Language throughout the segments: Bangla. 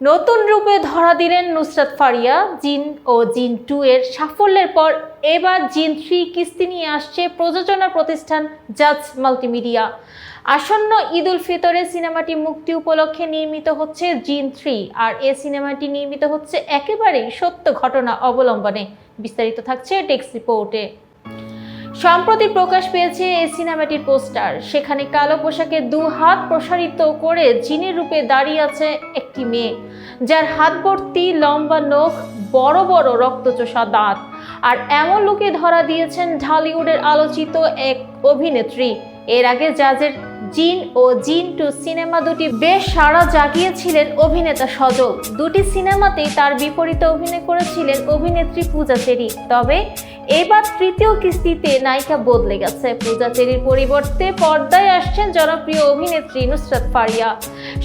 নতুন রূপে ধরা দিলেন নুসরাত ফারিয়া। জিন ও জিন টু এর সাফল্যের পর এবার জিন থ্রি কিস্তি নিয়ে আসছে প্রযোজনা প্রতিষ্ঠান জাজ মাল্টিমিডিয়া। আসন্ন ঈদ উল ফিতরে সিনেমাটি মুক্তি উপলক্ষে নির্মিত হচ্ছে জিন থ্রি, আর এ সিনেমাটি নির্মিত হচ্ছে একেবারেই সত্য ঘটনা অবলম্বনে। বিস্তারিত থাকছে ডেস্ক রিপোর্টে। সম্প্রতি প্রকাশ পেয়েছে এই সিনেমাটির পোস্টার। সেখানে কালো পোশাকে দু হাত প্রসারিত করে জিনের রূপে দাঁড়িয়ে আছে একটি মেয়ে। যার হাত ভর্তি লম্বা নখ, বড় বড় রক্তচোষা দাঁত। আর এমন লোকে ধরা দিয়েছেন ঢালিউডের আলোচিত এক অভিনেত্রী। এর আগে জাজের জিন ও জিন টু সিনেমা দুটি বেশ সাড়া জাগিয়েছিলেন অভিনেতা সজল। দুটি সিনেমাতেই তার বিপরীতে অভিনয় করেছিলেন অভিনেত্রী পূজা চেরি। তবে এবার তৃতীয় কিস্তিতে নায়িকা বদলে গেছে। পূজা চেরির পরিবর্তে পর্দায় আসছেন জনপ্রিয় অভিনেত্রী নুসরাত ফারিয়া।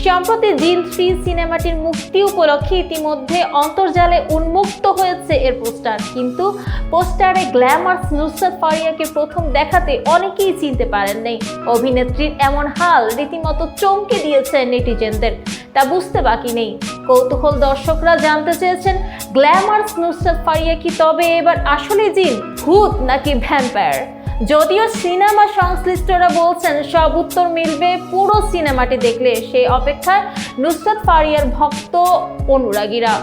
সম্প্রতি জিন থ্রি সিনেমাটির মুক্তি উপলক্ষে ইতিমধ্যে অন্তর্জালে উন্মুক্ত হয়েছে এর পোস্টার। কিন্তু পোস্টারে গ্ল্যামার্স নুসরাত ফারিয়াকে প্রথম দেখাতে অনেকেই চিনতে পারেন নাই অভিনেত্রীর এমন হাল রীতিমতো চমকে দিয়েছে নেটিজেনদের। তা বুঝতে বাকি নেই। কৌতূহল দর্শকরা জানতে চেয়েছেন গ্ল্যামার্স নুসরাত ফারিয়া কি তবে এবার আসলে জিন, ভূত নাকি ভ্যাম্পায়ার? যদিও সিনেমা সংশ্লিষ্টরা বলছেন, সব উত্তর মিলবে পুরো সিনেমাটি দেখলে। সেই অপেক্ষায় নুসরত ফারিয়ার ভক্ত অনুরাগীরা।